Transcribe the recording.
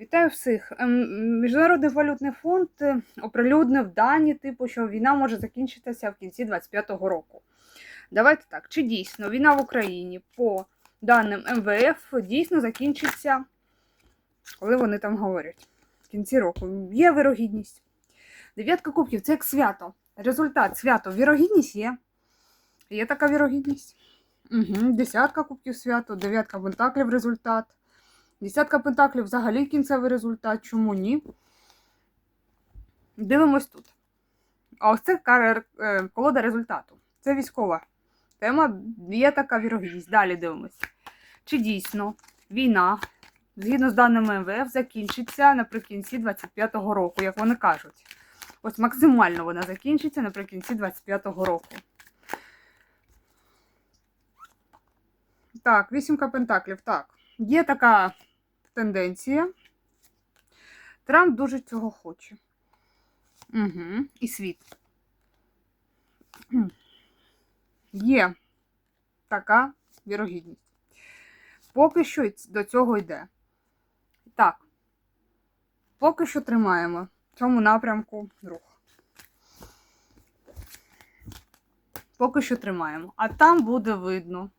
Вітаю всіх. Ем, Міжнародний валютний фонд е, оприлюднив дані, типу, що війна може закінчитися в кінці 2025 року. Давайте так, чи дійсно війна в Україні по даним МВФ дійсно закінчиться, коли вони там говорять, в кінці року. Є вирогідність. Дев'ятка кубків це як свято. Результат свято. Вірогідність є. Є така вірогідність. Угу. Десятка кубків свято, дев'ятка пентаклів результат. Десятка пентаклів взагалі кінцевий результат. Чому ні? Дивимось тут. А ось це е, колода результату. Це військова тема. Є така вірогідність. Далі дивимось. Чи дійсно війна, згідно з даними МВФ, закінчиться наприкінці 25-го року, як вони кажуть. Ось максимально вона закінчиться наприкінці 25-го року. Так, вісімка пентаклів. Так. Є така тенденція. Трамп дуже цього хоче. Угу. І світ. Є така вірогідність. Поки що до цього йде. Так. Поки що тримаємо в цьому напрямку рух. Поки що тримаємо. А там буде видно.